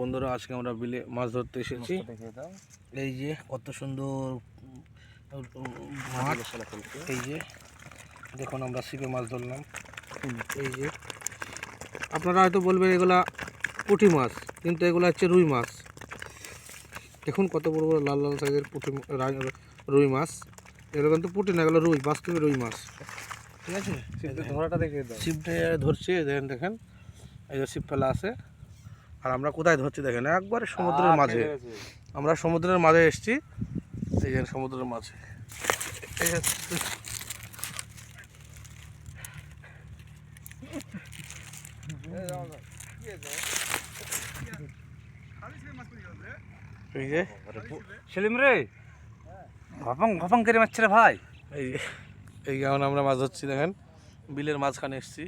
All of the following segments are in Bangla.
বন্ধুরা আজকে আমরা বিলে মাছ ধরতে এসেছি। এই যে কত সুন্দর মাছ। এই যে দেখুন আমরা শিপে মাছ ধরলাম। এই যে আপনারা হয়তো বলবেন এগুলা পুঁটি মাছ কিন্তু এগুলো হচ্ছে রুই মাছ। দেখুন কত বড় বড় লাল লাল সাইজের পুঁটি রুই মাছ। এগুলো কিন্তু পুঁটি না এগুলো রুই বাস্তবে রুই মাছ। ঠিক আছে? ধরাটা দেখে ছিপটা ধরছে দেখেন দেখেন এই যে ছিপ ফেলা আছে। আর আমরা কোথায় ধরছি দেখেন? একবারে সমুদ্রের মাঝে। আমরা সমুদ্রের মাঝে এসেছি। এই যে সমুদ্রের মাঝে। এই যে সেলিম রে। ঘপং ঘপং করে মারছে রে ভাই। এই এই যেমন আমরা মাছ ধরছি দেখেন। বিলের মাঝখানে এসেছি।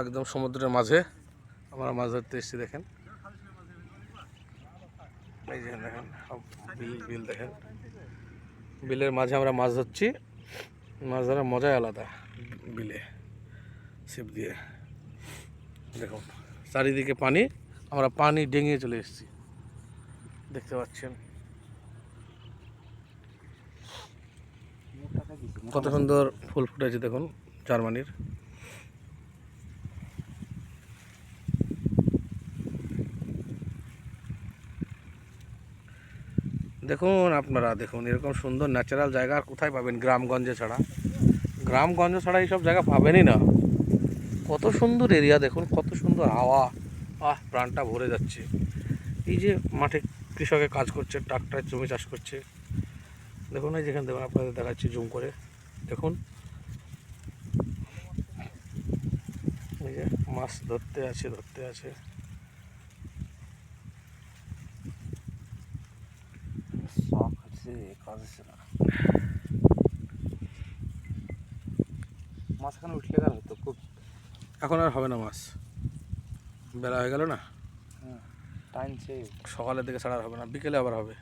একদম সমুদ্রের মাঝে। আমরা মাছ ধরতে এসেছি দেখেন। এই যে দেখেন বিল বিল দেখেন। বিলের মাঝে আমরা মাছ ধরছি। মাছ ধরার মজাই আলাদা বিলে, ছিপ দিয়ে। দেখুন, চারিদিকে পানি, আমরা পানি ডেঙিয়ে চলে এসেছি। দেখতে পাচ্ছেন। কত সুন্দর ফুল ফুটেছে দেখুন, জার্মানির। দেখুন আপনারা, দেখুন, এরকম সুন্দর ন্যাচারাল জায়গা আর কোথায় পাবেন গ্রামগঞ্জে ছাড়া? গ্রামগঞ্জ ছাড়া এইসব জায়গা পাবেনই না। কত সুন্দর এরিয়া দেখুন, কত সুন্দর হাওয়া। আহ, প্রাণটা ভরে যাচ্ছে। এই যে মাঠে কৃষকে কাজ করছে ট্রাক্টর জমি চাষ করছে। দেখুন, এই যেখানে দেখুন আপনাদের দেখাচ্ছি, জুম করে। দেখুন। এই যে মাছ ধরতে আছে ধরতে আছে। হচ্ছে কাজ হচ্ছে না মাঝখানে উঠলে গেল হতো খুব এখন আর হবে না মাছ। বেলা হয়ে গেল না? টাইমছে সকালের দিকে ছাড়া হবে না বিকেলে আবার হবে।